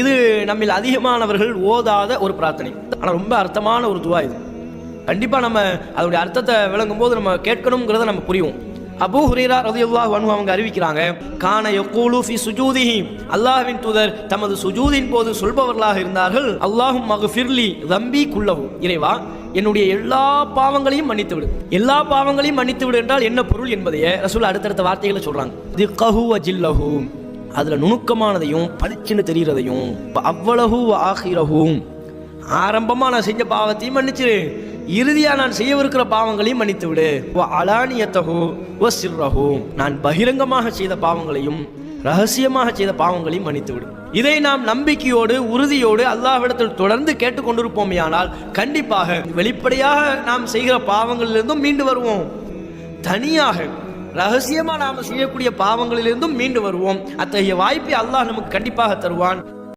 இது நம்மில் அதிகமானவர்கள் ஓதாத ஒரு பிரார்த்தனை. ஆனால் ரொம்ப அர்த்தமான ஒரு துவா இது. கண்டிப்பாக நம்ம அதோடைய அர்த்தத்தை விளங்கும் போது நம்ம கேட்கணுங்கிறத நம்ம புரியும் அபூ ஹுரேரா ரலியல்லாஹு வனு அவங்க அறிவிக்கிறாங்க கான யகூலு ஃபி சுஜூதிஹி அல்லாஹ்வின் தூதர் தமது சுஜூதின் போது சொல்பவர்களாக இருந்தார்கள் அல்லாஹும் மகஃபிர்லி ரம்பி குல்லஹு. இறைவா என்னுடைய எல்லா பாவங்களையும் மன்னித்து விடு. எல்லா பாவங்களையும் மன்னித்து விடு என்றால் என்ன பொருள் என்பதையே ரசூல் அடுத்தடுத்த வார்த்தைகளை சொல்றாங்க. திக்கஹு வஜில்லஹு. அதில் நுணுக்கமானதையும் பளிச்சுன்னு தெரிகிறதையும் அவ்வளவு ஆகிரகும் ஆரம்பமாக நான் செஞ்ச பாவத்தையும் மன்னிச்சிரு. இறுதியாக நான் செய்யவிருக்கிற பாவங்களையும் மன்னித்து விடு அலானியத்தகு ஓ சிர்ரஹு நான் பகிரங்கமாக செய்த பாவங்களையும் ரகசியமாக செய்த பாவங்களையும் மன்னித்து விடு இதை நாம் நம்பிக்கையோடு உறுதியோடு அல்லாஹ்விடத்தில் தொடர்ந்து கேட்டுக்கொண்டிருப்போமேயானால் கண்டிப்பாக வெளிப்படையாக நாம் செய்கிற பாவங்களிலிருந்தும் மீண்டு வருவோம். தனியாக ரகசியமா நாம செய்யக்கூடிய பாவங்களிலிருந்தும் மீண்டு வருவோம். அத்தகைய வாய்ப்பை அல்லாஹ் நமக்கு கண்டிப்பாக தருவான்.